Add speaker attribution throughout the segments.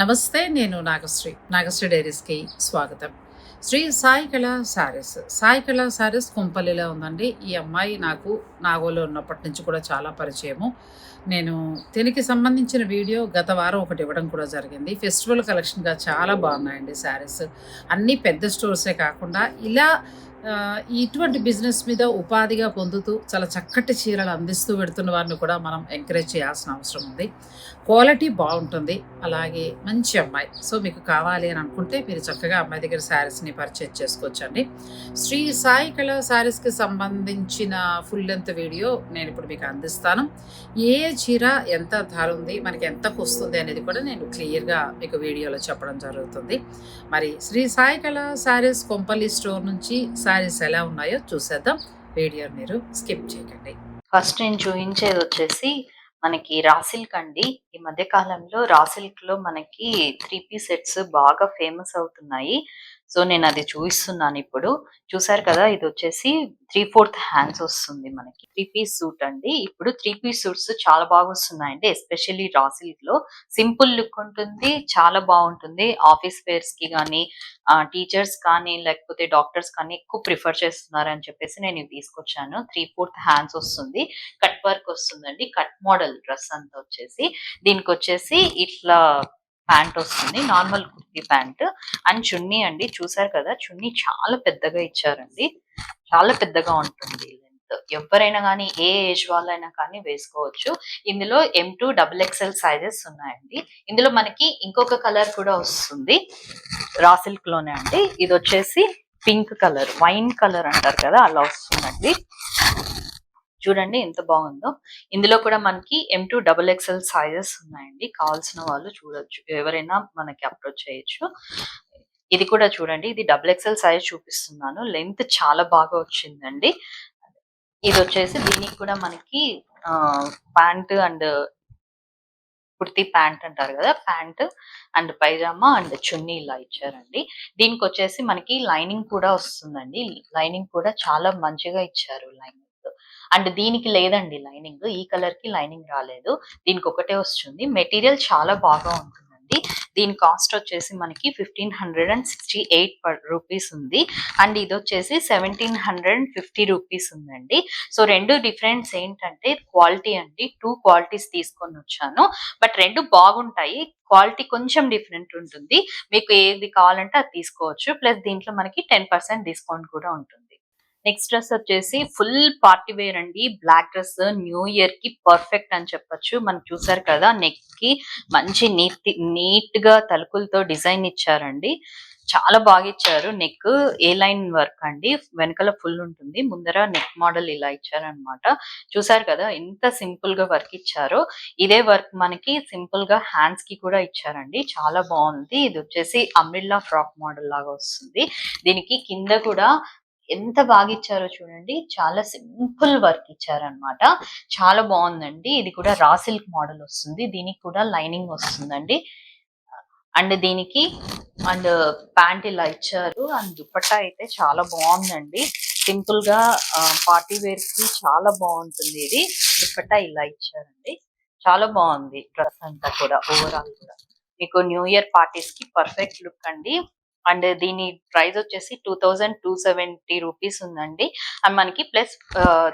Speaker 1: నమస్తే నేను నాగశ్రీ నాగశ్రీ డైరీస్కి స్వాగతం. శ్రీ సాయి కళా శారీస్ సాయి కళా శారీస్ కుంపల్లిలో ఉందండి. ఈ అమ్మాయి నాకు నాగోలో ఉన్నప్పటి నుంచి కూడా చాలా పరిచయము. నేను దీనికి సంబంధించిన వీడియో గత వారం ఒకటి ఇవ్వడం కూడా జరిగింది. ఫెస్టివల్ కలెక్షన్గా చాలా బాగున్నాయండి శారీస్ అన్నీ పెద్ద స్టోర్సే కాకుండా ఇలా ఇటువంటి బిజినెస్ మీద ఉపాధిగా పొందుతూ చాలా చక్కటి చీరలు అందిస్తూ పెడుతున్న వారిని కూడా మనం ఎంకరేజ్ చేయాల్సిన అవసరం ఉంది. క్వాలిటీ బాగుంటుంది. అలాగే మంచి అమ్మాయి. సో మీకు కావాలి అని అనుకుంటే మీరు చక్కగా అమ్మాయి దగ్గర శారీస్ని పర్చేజ్ చేసుకోవచ్చండి. శ్రీ సాయి కళ శారీస్కి సంబంధించిన ఫుల్ లెంత్ వీడియో నేను ఇప్పుడు మీకు అందిస్తాను. ఏ చీర ఎంత ధర ఉంది మనకి ఎంతకు వస్తుంది అనేది కూడా నేను క్లియర్గా మీకు వీడియోలో చెప్పడం జరుగుతుంది. మరి శ్రీ సాయి కళ శారీస్ కొంపల్లి స్టోర్ నుంచి శారీస్ ఎలా ఉన్నాయో చూసేద్దాం. వీడియో మీరు స్కిప్ చేయకండి.
Speaker 2: ఫస్ట్ నేను చూపించేది వచ్చేసి మనకి రాసిల్క్ అండి. ఈ మధ్య కాలంలో రాసిల్క్లో మనకి త్రీ పీ సెట్స్ బాగా ఫేమస్ అవుతున్నాయి. సో నేను అది చూపిస్తున్నాను ఇప్పుడు. చూసారు కదా ఇది వచ్చేసి త్రీ ఫోర్త్ హ్యాండ్స్ వస్తుంది మనకి. త్రీ పీస్ సూట్ అండి. ఇప్పుడు త్రీ పీస్ సూట్స్ చాలా బాగా వస్తున్నాయండి ఎస్పెషల్లీ రాసిల్క్లో సింపుల్ లుక్ ఉంటుంది చాలా బాగుంటుంది. ఆఫీస్ వేర్స్కి కానీ టీచర్స్ కానీ లేకపోతే డాక్టర్స్ కానీ ఎక్కువ ప్రిఫర్ చేస్తున్నారు అని చెప్పేసి నేను ఇది తీసుకొచ్చాను. త్రీ ఫోర్త్ హ్యాండ్స్ వస్తుంది. కట్ వర్క్ వస్తుందండి. కట్ మోడల్ డ్రెస్ అంతా వచ్చేసి. దీనికి వచ్చేసి ఇట్లా ప్యాంట్ వస్తుంది. Normal kurti pant. And chunni అండి చూసారు కదా చున్నీ చాలా పెద్దగా ఇచ్చారండి. చాలా పెద్దగా ఉంటుంది లెంత్ ఎవరైనా కానీ ఏ ఏజ్ వాళ్ళైనా కానీ వేసుకోవచ్చు. ఇందులో M to double XL sizes ఉన్నాయండి. ఇందులో మనకి ఇంకొక కలర్ కూడా వస్తుంది. రా సిల్క్లోనే అండి. ఇది వచ్చేసి పింక్ కలర్ వైన్ కలర్ అంటారు కదా అలా వస్తుందండి. చూడండి ఎంత బాగుందో. ఇందులో కూడా మనకి M to double XL sizes ఉన్నాయండి. కావాల్సిన వాళ్ళు చూడొచ్చు. ఎవరైనా మనకి అప్రోచ్ చేయొచ్చు. ఇది కూడా చూడండి. ఇది డబుల్ ఎక్స్ఎల్ సైజ్ చూపిస్తున్నాను. లెంత్ చాలా బాగా వచ్చిందండి. ఇది వచ్చేసి దీనికి కూడా మనకి ప్యాంట్ అండ్ కుర్తి ప్యాంట్ అంటారు కదా. Pant and pyjama and chunni ఇలా ఇచ్చారండి. దీనికి వచ్చేసి మనకి లైనింగ్ కూడా వస్తుందండి. లైనింగ్ కూడా చాలా మంచిగా ఇచ్చారు లైనింగ్. అండ్ దీనికి లేదండి లైనింగ్. ఈ కలర్కి లైనింగ్ రాలేదు. దీనికి ఒకటే వస్తుంది. మెటీరియల్ చాలా బాగా ఉంటుందండి. దీని కాస్ట్ వచ్చేసి మనకి fifteen hundred and sixty eight rupees ఉంది. అండ్ ఇది వచ్చేసి seventeen hundred and fifty rupees ఉందండి. సో రెండు డిఫరెన్స్ ఏంటంటే క్వాలిటీ అండి. టూ క్వాలిటీస్ తీసుకొని వచ్చాను. బట్ రెండు బాగుంటాయి. క్వాలిటీ కొంచెం డిఫరెంట్ ఉంటుంది. మీకు ఏది కావాలంటే అది తీసుకోవచ్చు. ప్లస్ దీంట్లో మనకి టెన్ పర్సెంట్ డిస్కౌంట్ కూడా ఉంటుంది. నెక్స్ట్ డ్రెస్ వచ్చేసి ఫుల్ పార్టీ వేర్ అండి. బ్లాక్ డ్రెస్ న్యూ ఇయర్కి పర్ఫెక్ట్ అని చెప్పొచ్చు. మనం చూసారు కదా నెక్కి మంచి నీట్ నీట్గా తలుపులతో డిజైన్ ఇచ్చారండి. చాలా బాగా ఇచ్చారు. నెక్ ఏ లైన్ వర్క్ అండి. వెనకాల ఫుల్ ఉంటుంది. ముందర నెక్ మోడల్ ఇలా ఇచ్చారనమాట చూసారు కదా ఎంత సింపుల్గా వర్క్ ఇచ్చారో. ఇదే వర్క్ మనకి సింపుల్గా హ్యాండ్స్కి కూడా ఇచ్చారండి. చాలా బాగుంది. ఇది వచ్చేసి అమ్రిల్లా ఫ్రాక్ మోడల్ లాగా వస్తుంది. దీనికి కింద కూడా ఎంత బాగా ఇచ్చారో చూడండి. చాలా సింపుల్ వర్క్ ఇచ్చారనమాట చాలా బాగుందండి. ఇది కూడా రా సిల్క్ మోడల్ వస్తుంది. దీనికి కూడా లైనింగ్ వస్తుందండి. అండ్ దీనికి అండ్ ప్యాంట్ ఇలా ఇచ్చారు. అండ్ దుపట్టా అయితే చాలా బాగుందండి. సింపుల్గా పార్టీ వేర్కి చాలా బాగుంటుంది ఇది. దుపట్టా ఇలా ఇచ్చారండి. చాలా బాగుంది డ్రెస్ అంతా కూడా. ఓవరాల్ కూడా. మీకు న్యూ ఇయర్ పార్టీస్కి పర్ఫెక్ట్ లుక్ అండి. అండ్ దీని ప్రైస్ వచ్చేసి two thousand two seventy rupees ఉందండి. అండ్ మనకి ప్లస్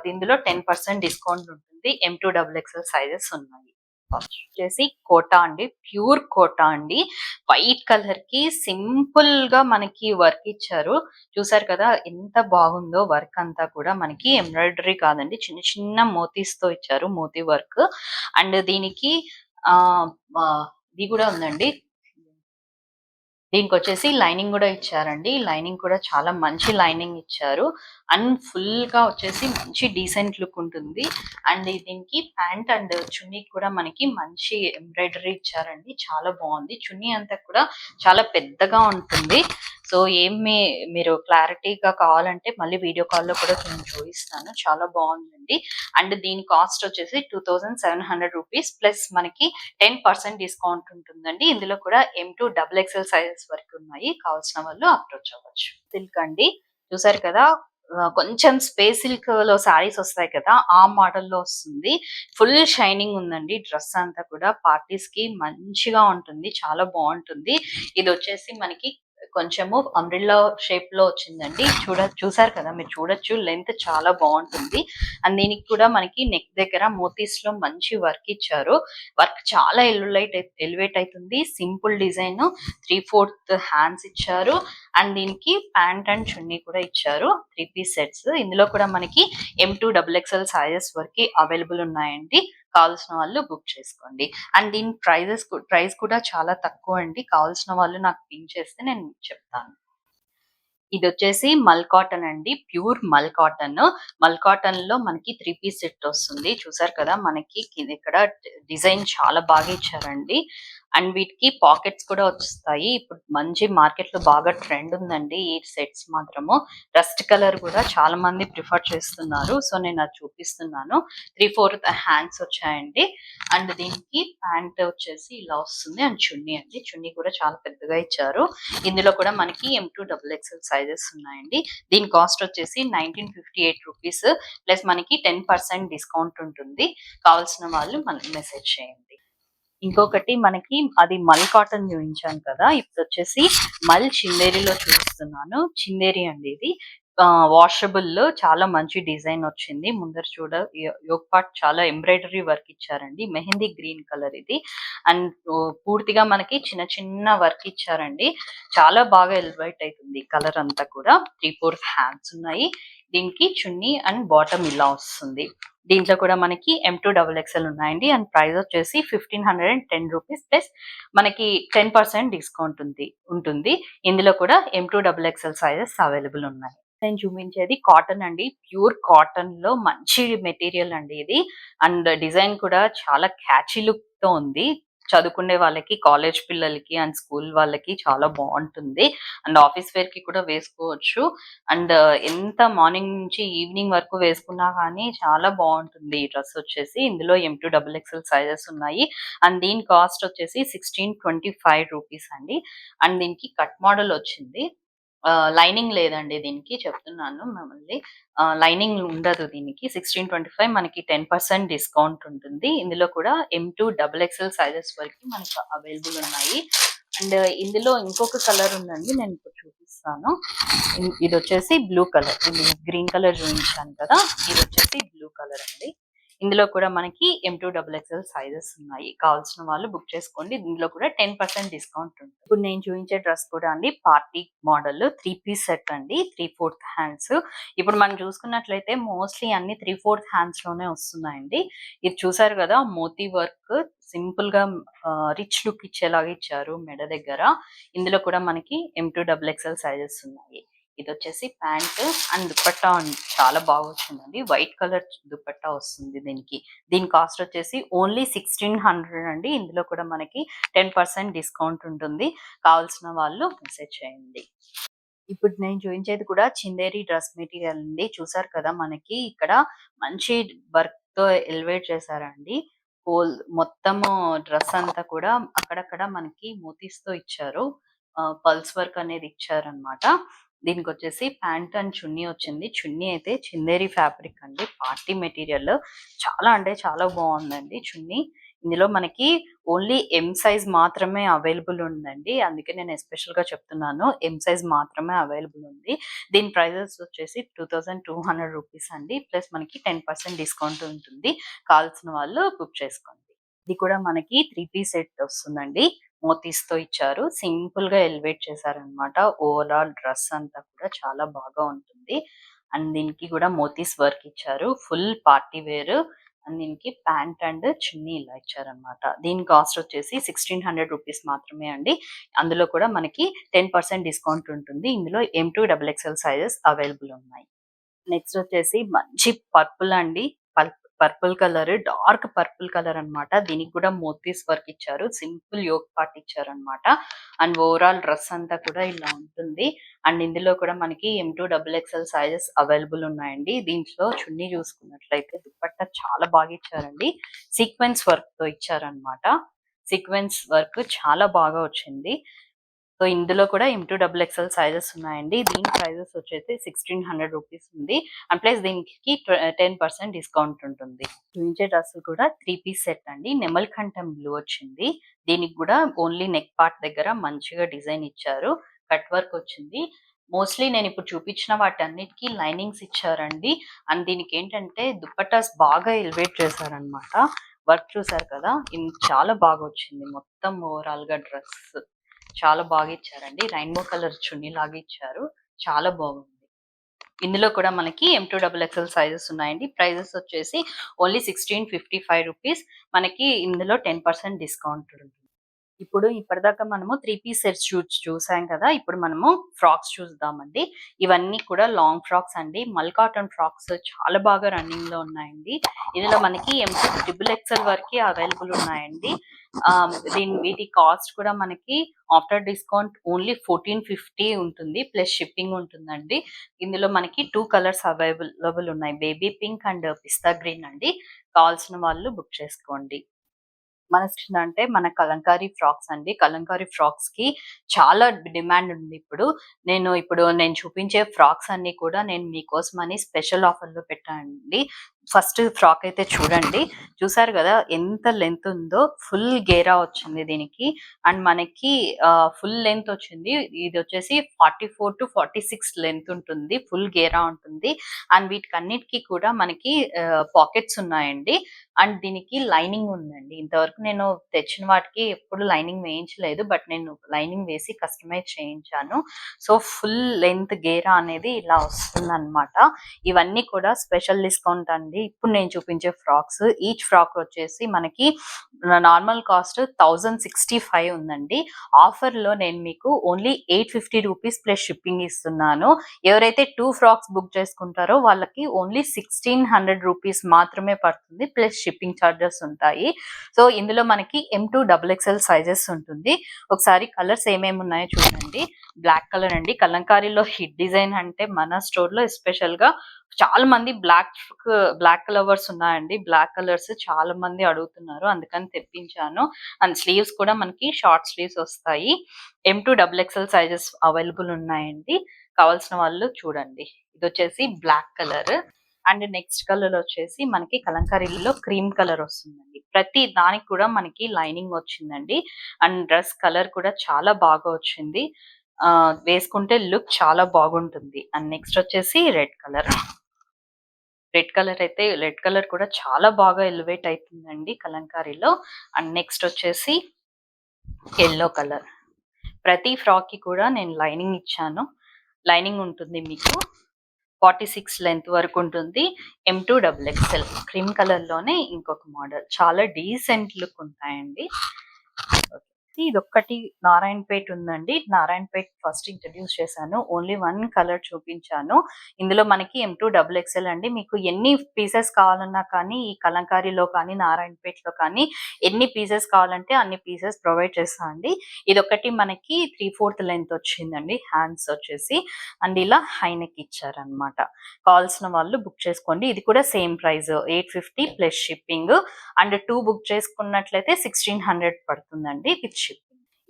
Speaker 2: దీనిలో టెన్ పర్సెంట్ డిస్కౌంట్ ఉంటుంది. M to double XL sizes ఉన్నాయి. వచ్చేసి కోటా అండి. ప్యూర్ కోటా అండి. వైట్ కలర్కి సింపుల్గా మనకి వర్క్ ఇచ్చారు. చూసారు కదా ఎంత బాగుందో వర్క్ అంతా కూడా మనకి ఎంబ్రాయిడరీ కాదండి. చిన్న చిన్న మోతీస్తో ఇచ్చారు మోతీ వర్క్. అండ్ దీనికి ఇది కూడా ఉందండి. దీనికి వచ్చేసి లైనింగ్ కూడా ఇచ్చారండి. లైనింగ్ కూడా చాలా మంచి లైనింగ్ ఇచ్చారు. అండ్ ఫుల్గా వచ్చేసి మంచి డీసెంట్ లుక్ ఉంటుంది. అండ్ దీనికి ప్యాంట్ అండ్ చున్నీ కూడా మనకి మంచి ఎంబ్రాయిడరీ ఇచ్చారండి. చాలా బాగుంది. చున్నీ అంతా కూడా చాలా పెద్దగా ఉంటుంది. సో ఏమి మీరు క్లారిటీగా కావాలంటే మళ్ళీ వీడియో కాల్లో కూడా నేను చూపిస్తాను. చాలా బాగుందండి. అండ్ దీని కాస్ట్ వచ్చేసి two thousand seven hundred rupees plus మనకి టెన్ పర్సెంట్ డిస్కౌంట్ ఉంటుందండి. ఇందులో కూడా M to double XL sizes వరకు ఉన్నాయి. కావాల్సిన వాళ్ళు అప్రోచ్ అవ్వచ్చు. సిల్క్ అండి. చూసారు కదా కొంచెం స్పేస్ సిల్క్లో శారీస్ వస్తాయి కదా ఆ మోడల్లో వస్తుంది. ఫుల్ షైనింగ్ ఉందండి. డ్రెస్ అంతా కూడా పార్టీస్కి మంచిగా ఉంటుంది. చాలా బాగుంటుంది. ఇది వచ్చేసి మనకి కొంచెము అంబ్రిల్లా షేప్లో వచ్చిందండి. చూడ చూసారు కదా మీరు చూడొచ్చు. లెంత్ చాలా బాగుంటుంది. అండ్ దీనికి కూడా మనకి నెక్ దగ్గర మోతీస్లో మంచి వర్క్ ఇచ్చారు. వర్క్ చాలా ఎల్లులైట్ ఎలివేట్ అవుతుంది. Simple design three fourth hands ఇచ్చారు. అండ్ దీనికి ప్యాంట్ అండ్ చున్నీ కూడా ఇచ్చారు. త్రీ పీస్ సెట్స్ ఇందులో కూడా మనకి M to double XL sizes వరకు అవైలబుల్ ఉన్నాయండి. కావాల్సిన వాళ్ళు బుక్ చేసుకోండి. అండ్ దీని ప్రైజెస్ ప్రైస్ కూడా చాలా తక్కువ అండి. కావాల్సిన వాళ్ళు నాకు పిన్ చేస్తే నేను చెప్తాను. ఇది వచ్చేసి మల్ కాటన్ అండి. ప్యూర్ మల్ కాటన్. మల్ కాటన్లో మనకి త్రీ పీస్ సెట్ వస్తుంది. చూసారు కదా మనకి ఇక్కడ డిజైన్ చాలా బాగా ఇచ్చారండి. అండ్ వీటికి పాకెట్స్ కూడా వస్తాయి ఇప్పుడు మంచి మార్కెట్లో బాగా ట్రెండ్ ఉందండి ఈ సెట్స్ మాత్రము. రస్ట్ కలర్ కూడా చాలా మంది ప్రిఫర్ చేస్తున్నారు. సో నేను అది చూపిస్తున్నాను. త్రీ ఫోర్త్ హ్యాండ్స్ వచ్చాయండి. అండ్ దీనికి ప్యాంట్ వచ్చేసి ఇలా వస్తుంది. అండ్ చున్నీ అండి. చున్నీ కూడా చాలా పెద్దగా ఇచ్చారు. ఇందులో కూడా మనకి M to double XL sizes ఉన్నాయండి. దీని కాస్ట్ వచ్చేసి nineteen fifty eight rupees plus మనకి టెన్ పర్సెంట్ డిస్కౌంట్ ఉంటుంది. కావాల్సిన వాళ్ళు మనకి మెసేజ్ చేయండి. ఇంకొకటి మనకి అది మల్ కాటన్ చూపించాను కదా ఇప్పుడు వచ్చేసి మల్ చిందేరిలో చూపిస్తున్నాను. చిందేరి అండి ఇది. వాషబుల్లో చాలా మంచి డిజైన్ వచ్చింది. ముందర చూడ యోగ్ పార్ట్ చాలా ఎంబ్రాయిడరీ వర్క్ ఇచ్చారండి. మెహందీ గ్రీన్ కలర్ ఇది. అండ్ పూర్తిగా మనకి చిన్న చిన్న వర్క్ ఇచ్చారండి. చాలా బాగా ఎలివైట్ అవుతుంది కలర్ అంతా కూడా. త్రీ ఫోర్ హ్యాండ్స్ ఉన్నాయి. దీనికి చున్నీ అండ్ బాటమ్ ఇలా వస్తుంది. దీంట్లో కూడా మనకి ఎం టూ డబుల్ ఎక్స్ఎల్ ఉన్నాయండి. అండ్ ప్రైస్ వచ్చేసి fifteen hundred and ten rupees plus మనకి టెన్ పర్సెంట్ డిస్కౌంట్ ఉంది ఉంటుంది. ఇందులో కూడా M to double XL sizes available ఉన్నాయి. నేను చూపించేది కాటన్ అండి. ప్యూర్ కాటన్లో మంచి మెటీరియల్ అండి ఇది. అండ్ డిజైన్ కూడా చాలా క్యాచీ లుక్తో ఉంది. చదువుకునే వాళ్ళకి కాలేజ్ పిల్లలకి అండ్ స్కూల్ వాళ్ళకి చాలా బాగుంటుంది. అండ్ ఆఫీస్ వేర్కి కూడా వేసుకోవచ్చు. అండ్ ఎంత మార్నింగ్ నుంచి ఈవినింగ్ వరకు వేసుకున్నా కానీ చాలా బాగుంటుంది ఈ డ్రెస్ వచ్చేసి. ఇందులో M to double XL sizes ఉన్నాయి. అండ్ దీని కాస్ట్ వచ్చేసి సిక్స్టీన్ ట్వంటీ ఫైవ్ రూపీస్ అండి. అండ్ దీనికి కట్ మోడల్ వచ్చింది. లైనింగ్ లేదండి దీనికి చెప్తున్నాను మిమ్మల్ని. లైనింగ్ ఉండదు దీనికి. సిక్స్టీన్ ట్వంటీ ఫైవ్ మనకి టెన్ పర్సెంట్ డిస్కౌంట్ ఉంటుంది. ఇందులో కూడా M to double XL sizes వరకు మనకి అవైలబుల్ ఉన్నాయి. అండ్ ఇందులో ఇంకొక కలర్ ఉందండి నేను ఇప్పుడు చూపిస్తాను. ఇది వచ్చేసి బ్లూ కలర్. ఇది గ్రీన్ కలర్ చూపించాను కదా. ఇది వచ్చేసి బ్లూ కలర్ అండి. ఇందులో కూడా మనకి M to double XL sizes ఉన్నాయి. కావాల్సిన వాళ్ళు బుక్ చేసుకోండి. ఇందులో కూడా టెన్ పర్సెంట్ డిస్కౌంట్ ఉంటుంది. ఇప్పుడు నేను చూపించే డ్రెస్ కూడా అండి party model three piece set అండి త్రీ ఫోర్త్ హ్యాండ్స్ ఇప్పుడు మనం చూసుకున్నట్లయితే మోస్ట్లీ అన్ని త్రీ ఫోర్త్ హ్యాండ్స్లోనే వస్తున్నాయండి. ఇది చూసారు కదా మోతీ వర్క్ సింపుల్గా రిచ్ లుక్ ఇచ్చేలాగా ఇచ్చారు మెడ దగ్గర. ఇందులో కూడా మనకి M to double XL sizes ఉన్నాయి. ఇది వచ్చేసి ప్యాంట్ అండ్ దుప్పట్టా చాలా బాగా వచ్చిందండి వైట్ కలర్ దుప్పట్టా వస్తుంది దీనికి. దీని కాస్ట్ వచ్చేసి ఓన్లీ సిక్స్టీన్ హండ్రెడ్ అండి. ఇందులో కూడా మనకి టెన్ పర్సెంట్ డిస్కౌంట్ ఉంటుంది. కావాల్సిన వాళ్ళు మెసేజ్ చేయండి. ఇప్పుడు నేను చూపించేది కూడా చిందేరి డ్రెస్ మెటీరియల్ అండి. చూసారు కదా మనకి ఇక్కడ మంచి వర్క్తో ఎలివేట్ చేశారండి. హోల్ మొత్తము డ్రెస్ అంతా కూడా అక్కడక్కడ మనకి మోతీస్తో ఇచ్చారు పల్స్ వర్క్ అనేది ఇచ్చారనమాట దీనికి వచ్చేసి ప్యాంట్ అండ్ చున్నీ వచ్చింది. చున్నీ అయితే చిందేరి ఫ్యాబ్రిక్ అండి. Party material. చాలా అంటే చాలా బాగుందండి చున్నీ. ఇందులో మనకి ఓన్లీ ఎం సైజ్ మాత్రమే అవైలబుల్ ఉందండి. అందుకే నేను ఎస్పెషల్గా చెప్తున్నాను. ఎం సైజ్ మాత్రమే అవైలబుల్ ఉంది. దీని ప్రైజెస్ వచ్చేసి two thousand two hundred rupees అండి. ప్లస్ మనకి టెన్ పర్సెంట్ డిస్కౌంట్ ఉంటుంది. కావాల్సిన వాళ్ళు బుక్ చేసుకోండి. ఇది కూడా మనకి త్రీ పీస్ సెట్ వస్తుందండి. మోతీస్తో ఇచ్చారు. సింపుల్గా ఎలివేట్ చేశారనమాట. ఓవరాల్ డ్రెస్ అంతా కూడా చాలా బాగా ఉంటుంది. అండ్ దీనికి కూడా మోతీస్ వర్క్ ఇచ్చారు. Full party wear. అండ్ దీనికి ప్యాంట్ అండ్ చున్నీ ఇలా ఇచ్చారనమాట. దీని కాస్ట్ వచ్చేసి సిక్స్టీన్ హండ్రెడ్ రూపీస్ మాత్రమే అండి. అందులో కూడా మనకి టెన్ పర్సెంట్ డిస్కౌంట్ ఉంటుంది. ఇందులో M to double XL sizes available ఉన్నాయి. నెక్స్ట్ వచ్చేసి మంచి పర్పుల్ అండి. Purple colour dark purple colour అన్నమాట. దీనికి కూడా మోతీస్ వర్క్ ఇచ్చారు. సింపుల్ యోగ్ పార్ట్ ఇచ్చారు అనమాట అండ్ ఓవరాల్ డ్రెస్ అంతా కూడా ఇలా ఉంటుంది. అండ్ ఇందులో కూడా మనకి M to double XL sizes available ఉన్నాయండి. దీంట్లో చున్నీ చూసుకున్నట్లయితే దుప్పట్ట చాలా బాగా ఇచ్చారండి. సీక్వెన్స్ వర్క్తో ఇచ్చారనమాట సీక్వెన్స్ వర్క్ చాలా బాగా వచ్చింది. సో ఇందులో కూడా M to double XL sizes ఉన్నాయండి. దీని ప్రైజెస్ వచ్చేసి సిక్స్టీన్ హండ్రెడ్ రూపీస్ ఉంది. అండ్ ప్లస్ దీనికి టెన్ పర్సెంట్ డిస్కౌంట్ ఉంటుంది. చూపించే డ్రెస్సులు కూడా త్రీ పీస్ సెట్ అండి. నెమల్కంఠం బ్లూ వచ్చింది. దీనికి కూడా ఓన్లీ నెక్ పార్ట్ దగ్గర మంచిగా డిజైన్ ఇచ్చారు. కట్ వర్క్ వచ్చింది. మోస్ట్లీ నేను ఇప్పుడు చూపించిన వాటన్నిటికీ లైనింగ్స్ ఇచ్చారండి. అండ్ దీనికి ఏంటంటే దుప్పటాస్ బాగా ఎలివేట్ చేశారనమాట వర్క్ చూసారు కదా? ఇది చాలా బాగా వచ్చింది. మొత్తం ఓవరాల్గా డ్రెస్ చాలా బాగా ఇచ్చారండి. రైన్బో కలర్ చున్నీ లాగా ఇచ్చారు. చాలా బాగుంది. ఇందులో కూడా మనకి M to double XL sizes ఉన్నాయండి. ప్రైజెస్ వచ్చేసి only sixteen fifty five rupees మనకి ఇందులో టెన్ పర్సెంట్ డిస్కౌంట్ ఉంటుంది. ఇప్పుడు ఇప్పటిదాకా మనము త్రీ పీస్ సెట్స్ షూట్స్ చూసాం కదా ఇప్పుడు మనము ఫ్రాక్స్ చూద్దామండి. ఇవన్నీ కూడా లాంగ్ ఫ్రాక్స్ అండి. మల్ కాటన్ ఫ్రాక్స్ చాలా బాగా రన్నింగ్లో ఉన్నాయండి. ఇందులో మనకి ఎంసీ ట్రిపుల్ ఎక్సెల్ వరకు అవైలబుల్ ఉన్నాయండి. ఆ, దీని వీటి కాస్ట్ కూడా మనకి after discount only fourteen fifty ఉంటుంది ప్లస్ షిప్పింగ్ ఉంటుందండి. ఇందులో మనకి టూ కలర్స్ అవైలబుల్ ఉన్నాయి. Baby pink and pista green అండి. కావాల్సిన వాళ్ళు బుక్ చేసుకోండి. మన సెక్షన్ అంటే మన కలంకారీ ఫ్రాక్స్ అండి. కలంకారీ ఫ్రాక్స్కి చాలా డిమాండ్ ఉంది ఇప్పుడు. నేను ఇప్పుడు నేను చూపించే ఫ్రాక్స్ అన్ని కూడా నేను మీకోసమని స్పెషల్ ఆఫర్లో పెట్టానండి. ఫస్ట్ ఫ్రాక్ అయితే చూడండి. చూసారు కదా ఎంత లెంత్ ఉందో. ఫుల్ గేరా వచ్చింది దీనికి. అండ్ మనకి ఫుల్ లెంత్ వచ్చింది. ఇది వచ్చేసి forty four to forty six length ఉంటుంది. ఫుల్ గేరా ఉంటుంది. అండ్ వీటికి అన్నిటికీ కూడా మనకి పాకెట్స్ ఉన్నాయండి. అండ్ దీనికి లైనింగ్ ఉందండి. ఇంతవరకు నేను తెచ్చిన వాటికి ఎప్పుడు లైనింగ్ వేయించలేదు. బట్ నేను లైనింగ్ వేసి కస్టమైజ్ చేయించాను. సో ఫుల్ లెంత్ గేరా అనేది ఇలా వస్తుంది అనమాట ఇవన్నీ కూడా స్పెషల్ డిస్కౌంట్ అండి. ఇప్పుడు నేను చూపించే ఫ్రాక్స్ ఈచ్ ఫ్రాక్ వచ్చేసి మనకి normal cost thousand sixty five ఉందండి. ఆఫర్లో నేను మీకు only eight fifty rupees plus shipping ఇస్తున్నాను. ఎవరైతే టూ ఫ్రాక్స్ బుక్ చేసుకుంటారో వాళ్ళకి ఓన్లీ సిక్స్టీన్ హండ్రెడ్ రూపీస్ మాత్రమే పడుతుంది ప్లస్ షిప్పింగ్ ఛార్జెస్ ఉంటాయి. సో ఇందులో మనకి M to double XL sizes ఉంటుంది. ఒకసారి కలర్స్ ఏమేమి ఉన్నాయో చూడండి. బ్లాక్ కలర్ అండి. కలంకారీలో హిట్ డిజైన్ అంటే మన స్టోర్లో ఎస్పెషల్గా చాలా మంది బ్లాక్ బ్లాక్ కలర్స్ ఉన్నాయండి. బ్లాక్ కలర్స్ చాలా మంది అడుగుతున్నారు. అందుకని తెప్పించాను. అండ్ స్లీవ్స్ కూడా మనకి షార్ట్ స్లీవ్స్ వస్తాయి. M to double XL sizes available ఉన్నాయండి. కావాల్సిన వాళ్ళు చూడండి. ఇది వచ్చేసి black colour and next colour వచ్చేసి మనకి కలంకారీలో క్రీమ్ కలర్ వస్తుందండి. ప్రతి దానికి కూడా మనకి లైనింగ్ వచ్చిందండి. అండ్ డ్రెస్ కలర్ కూడా చాలా బాగా వచ్చింది. ఆ వేసుకుంటే లుక్ చాలా బాగుంటుంది. అండ్ నెక్స్ట్ వచ్చేసి రెడ్ కలర్ రెడ్ కలర్ అయితే రెడ్ కలర్ కూడా చాలా బాగా ఎలివేట్ అవుతుందండి కలంకారీలో. అండ్ నెక్స్ట్ వచ్చేసి ఎల్లో కలర్. ప్రతి ఫ్రాక్కి కూడా నేను లైనింగ్ ఇచ్చాను. లైనింగ్ ఉంటుంది మీకు. ఫార్టీ సిక్స్ లెంత్ వరకు ఉంటుంది. M to double XL cream కలర్లోనే ఇంకొక మోడల్. చాలా డీసెంట్ లుక్ ఉంటాయండి. ఓకే. ఒక్కటి నారాయణపేట్ ఉందండి. నారాయణపేట్ ఫస్ట్ ఇంట్రడ్యూస్ చేశాను. ఓన్లీ వన్ కలర్ చూపించాను. ఇందులో మనకి ఎం టూ డబుల్ ఎక్స్ఎల్ అండి. మీకు ఎన్ని పీసెస్ కావాలన్నా కానీ ఈ కలంకారీలో కానీ నారాయణపేట్లో కానీ ఎన్ని పీసెస్ కావాలంటే అన్ని పీసెస్ ప్రొవైడ్ చేస్తాను అండి. ఇది ఒకటి మనకి త్రీ ఫోర్త్ లెంత్ వచ్చిందండి. హ్యాండ్స్ వచ్చేసి. అండ్ ఇలా హైనెక్ ఇచ్చారనమాట కావాల్సిన వాళ్ళు బుక్ చేసుకోండి. ఇది కూడా same price. Eight fifty plus shipping. And two book చేసుకున్నట్లయితే సిక్స్టీన్ హండ్రెడ్ పడుతుందండి. విత్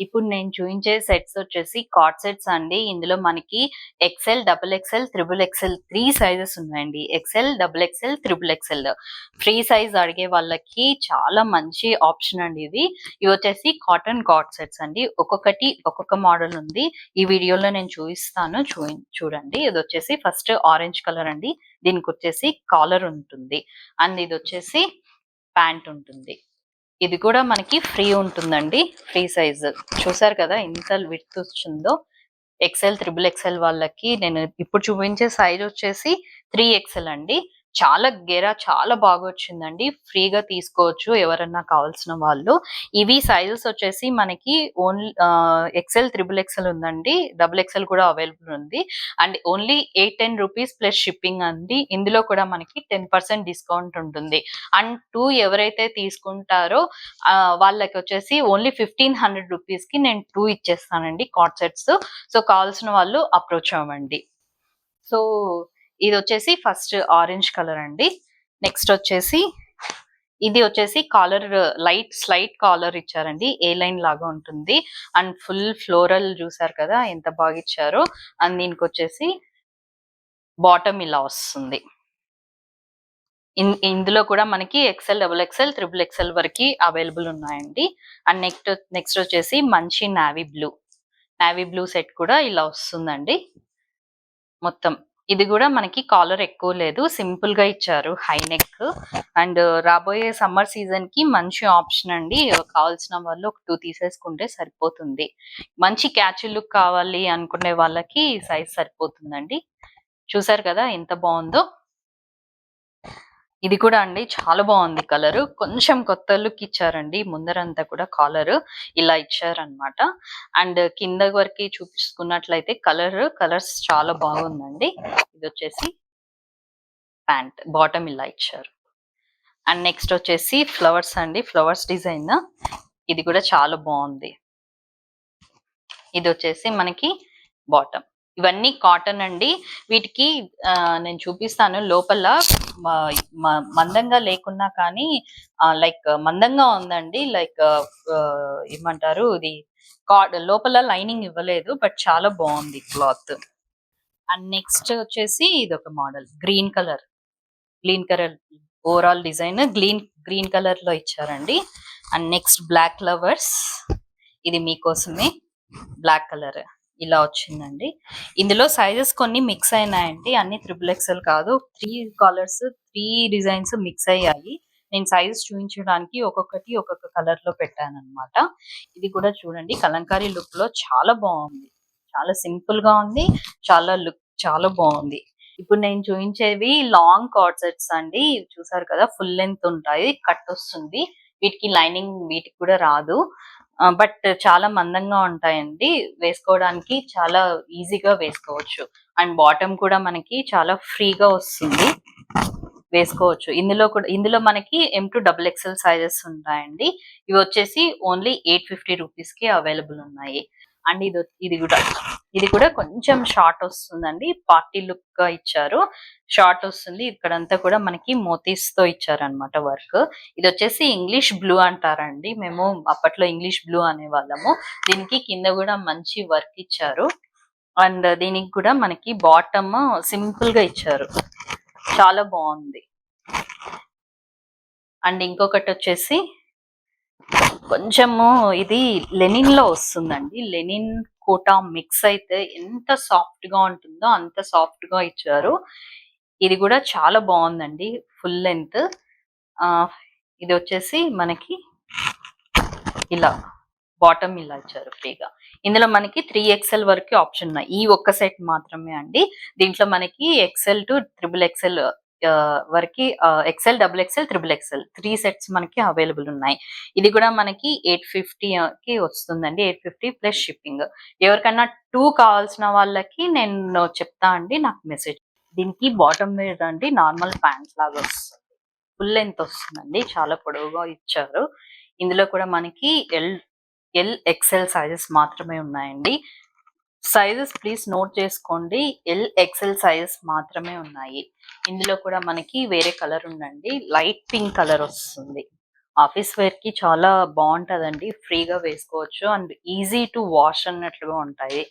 Speaker 2: ఇప్పుడు నేను చూపించే సెట్స్ వచ్చేసి కార్డ్ సెట్స్ అండి. ఇందులో మనకి XL double XL triple XL three sizes ఉన్నాయండి. XL double XL triple XL free size అడిగే వాళ్ళకి చాలా మంచి ఆప్షన్ అండి ఇది. ఇవి వచ్చేసి కాటన్ కార్డ్ సెట్స్ అండి. ఒక్కొక్కటి ఒక్కొక్క మోడల్ ఉంది. ఈ వీడియోలో నేను చూపిస్తాను. చూ చూడండి. ఇది వచ్చేసి ఫస్ట్ ఆరెంజ్ కలర్ అండి. దీనికి వచ్చేసి కాలర్ ఉంటుంది. అండ్ ఇది వచ్చేసి ప్యాంట్ ఉంటుంది. ఇది కూడా మనకి ఫ్రీ ఉంటుందండి. Free size. చూసారు కదా ఎంత విత్ వచ్చిందో. ఎక్సెల్ త్రిబుల్ ఎక్సెల్ వాళ్ళకి నేను ఇప్పుడు చూపించే సైజ్ వచ్చేసి త్రీ ఎక్సెల్ అండి. చాలా గెరా చాలా బాగా వచ్చిందండి ఫ్రీగా తీసుకోవచ్చు ఎవరన్నా కావాల్సిన వాళ్ళు. ఇవి సైజెస్ వచ్చేసి మనకి ఓన్లీ ఎక్సెల్ త్రిబుల్ ఎక్సెల్ ఉందండి. డబుల్ ఎక్సెల్ కూడా అవైలబుల్ ఉంది. And only eight ten rupees plus shipping అండి. ఇందులో కూడా మనకి టెన్ పర్సెంట్ డిస్కౌంట్ ఉంటుంది. అండ్ టూ ఎవరైతే తీసుకుంటారో వాళ్ళకి వచ్చేసి ఓన్లీ ఫిఫ్టీన్ హండ్రెడ్ రూపీస్కి నేను టూ ఇచ్చేస్తానండి కార్డ్ సెట్స్. సో కావాల్సిన వాళ్ళు అప్రోచ్ అవ్వండి. సో ఇది వచ్చేసి ఫస్ట్ ఆరెంజ్ కలర్ అండి. నెక్స్ట్ వచ్చేసి ఇది వచ్చేసి కాలర్ లైట్ స్లైట్ కాలర్ ఇచ్చారండి. ఏ లైన్ లాగా ఉంటుంది. అండ్ ఫుల్ ఫ్లోరల్ చూసారు కదా ఎంత బాగా ఇచ్చారో. అండ్ దీనికి వచ్చేసి బాటమ్ ఇలా వస్తుంది. ఇందులో కూడా మనకి XL double XL triple XL వరకు అవైలబుల్ ఉన్నాయండి. అండ్ నెక్స్ట్ నెక్స్ట్ వచ్చేసి మంచి navy blue. Navy blue set కూడా ఇలా వస్తుందండి. మొత్తం. ఇది కూడా మనకి కాలర్ ఎక్కువ లేదు. సింపుల్గా ఇచ్చారు హై నెక్ అండ్ రాబోయే సమ్మర్ సీజన్కి మంచి ఆప్షన్ అండి. కావాల్సిన వాళ్ళు ఒక టూ తీసేసుకుంటే సరిపోతుంది. మంచి క్యాచ్ లుక్ కావాలి అనుకునే వాళ్ళకి సైజ్ సరిపోతుందండి. చూసారు కదా ఎంత బాగుందో? ఇది కూడా అండి చాలా బాగుంది కలర్. కొంచెం కొత్త లుక్ ఇచ్చారండి. ముందరంతా కూడా కాలర్ ఇలా ఇచ్చారనమాట అండ్ కింద వరకు చూపించుకున్నట్లయితే కలర్ కలర్స్ చాలా బాగుందండి. ఇది వచ్చేసి ప్యాంట్ బాటమ్ ఇలా ఇచ్చారు. అండ్ నెక్స్ట్ వచ్చేసి ఫ్లవర్స్ అండి. ఫ్లవర్స్ డిజైన్ ఇది కూడా చాలా బాగుంది. ఇది వచ్చేసి మనకి బాటమ్. ఇవన్నీ కాటన్ అండి. వీటికి నేను చూపిస్తాను లోపల మందంగా లేకున్నా కానీ లైక్ మందంగా ఉందండి. లైక్ ఏమంటారు ఇది కా- లోపల లైనింగ్ ఇవ్వలేదు బట్ చాలా బాగుంది క్లాత్. అండ్ నెక్స్ట్ వచ్చేసి ఇది ఒక model green colour. Green colour overall design green green కలర్లో ఇచ్చారండి. అండ్ నెక్స్ట్ బ్లాక్ ఫ్లవర్స్ ఇది మీకోసమే బ్లాక్ కలర్. ఇలా వచ్చిందండి. ఇందులో సైజెస్ కొన్ని మిక్స్ అయినాయండి. అన్ని త్రిబుల్ ఎక్స్ఎల్ కాదు. Three colours three designs mix అయ్యాయి. నేను సైజెస్ చూపించడానికి ఒక్కొక్కటి ఒక్కొక్క కలర్లో పెట్టాను అనమాట ఇది కూడా చూడండి. కలంకారీ లుక్లో చాలా బాగుంది. చాలా సింపుల్గా ఉంది. చాలా లుక్ చాలా బాగుంది. ఇప్పుడు నేను చూపించేవి లాంగ్ కార్డ్ సెట్స్ అండి. ఇవి చూసారు కదా? ఫుల్ లెంత్ ఉంటాయి. కట్ వస్తుంది. వీటికి లైనింగ్ వీటికి కూడా రాదు. బట్ చాలా మందంగా ఉంటాయండి. వేసుకోవడానికి చాలా ఈజీగా వేసుకోవచ్చు. అండ్ బాటమ్ కూడా మనకి చాలా ఫ్రీగా వస్తుంది. వేసుకోవచ్చు. ఇందులో కూడా ఇందులో మనకి M to double XL sizes ఉంటాయండి. ఇవి వచ్చేసి ఓన్లీ ఎయిట్ ఫిఫ్టీ రూపీస్కి అవైలబుల్ ఉన్నాయి. అండ్ ఇది ఇది కూడా ఇది కూడా కొంచెం షార్ట్ వస్తుందండి. పార్టీ లుక్గా ఇచ్చారు. షార్ట్ వస్తుంది. ఇక్కడంతా కూడా మనకి మోతీస్తో ఇచ్చారనమాట వర్క్. ఇది వచ్చేసి ఇంగ్లీష్ బ్లూ అంటారండి. మేము అప్పట్లో ఇంగ్లీష్ బ్లూ అనేవాళ్ళము. దీనికి కింద కూడా మంచి వర్క్ ఇచ్చారు. అండ్ దీనికి కూడా మనకి బాటమ్ సింపుల్గా ఇచ్చారు. చాలా బాగుంది. అండ్ ఇంకొకటి వచ్చేసి కొంచెము ఇది లెనిన్లో వస్తుందండి. లెనిన్ కోటా మిక్స్ అయితే ఎంత సాఫ్ట్గా ఉంటుందో అంత సాఫ్ట్గా ఇచ్చారు. ఇది కూడా చాలా బాగుందండి ఫుల్ లెంత్ ఆ ఇది వచ్చేసి మనకి ఇలా బాటమ్ ఇలా ఇచ్చారు ఫ్రీగా. ఇందులో మనకి త్రీ ఎక్స్ఎల్ వరకు ఆప్షన్ ఉన్నాయి. ఈ ఒక్క సెట్ మాత్రమే అండి. దీంట్లో మనకి ఎక్సెల్ టు త్రిబుల్ ఎక్సెల్ వరకు XL double XL triple XL three sets మనకి అవైలబుల్ ఉన్నాయి. ఇది కూడా మనకి ఎయిట్కి వస్తుందండి. ఎయిట్ ఫిఫ్టీ ప్లస్ షిప్పింగ్ ఎవరికన్నా టూ కావాల్సిన వాళ్ళకి నేను చెప్తా అండి నాకు మెసేజ్ దీనికి బాటమ్ మీద అండి నార్మల్ ప్యాంట్ లాగా వస్తుంది. ఫుల్ లెంత్ వస్తుందండి. చాలా పొడవుగా ఇచ్చారు. ఇందులో కూడా మనకి ఎల్ ఎల్ ఎక్సెల్ సైజెస్ మాత్రమే ఉన్నాయండి. సైజెస్ ప్లీజ్ నోట్ చేసుకోండి. ఎల్ ఎక్సెల్ సైజెస్ మాత్రమే ఉన్నాయి. ఇందులో కూడా మనకి వేరే కలర్ ఉందండి. లైట్ పింక్ కలర్ వస్తుంది. ఆఫీస్ వేర్కి చాలా బాగుంటదండి. ఫ్రీగా వేసుకోవచ్చు అండ్ ఈజీ టు వాష్ అన్నట్లుగా ఉంటాయి.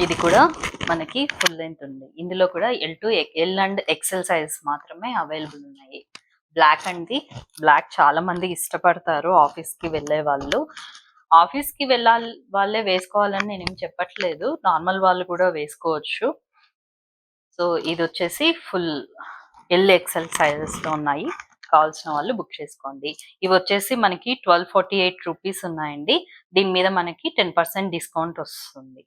Speaker 2: ఇది కూడా మనకి ఫుల్ లెంత్ ఉంది. ఇందులో కూడా L to L and XL sizes మాత్రమే అవైలబుల్ ఉన్నాయి. బ్లాక్ అండి. బ్లాక్ చాలా మంది ఇష్టపడతారు. ఆఫీస్కి వెళ్ళే వాళ్ళు. ఆఫీస్కి వెళ్ళాలి వాళ్ళే వేసుకోవాలని నేనేం చెప్పట్లేదు. నార్మల్ వాళ్ళు కూడా వేసుకోవచ్చు. సో ఇది వచ్చేసి ఫుల్ ఎల్ ఎక్సెల్ సైజెస్లో ఉన్నాయి. కావాల్సిన వాళ్ళు బుక్ చేసుకోండి. ఇవి వచ్చేసి మనకి ట్వెల్వ్ ఫార్టీ ఎయిట్ రూపీస్ ఉన్నాయండి. దీని మీద మనకి టెన్ పర్సెంట్ డిస్కౌంట్ వస్తుంది.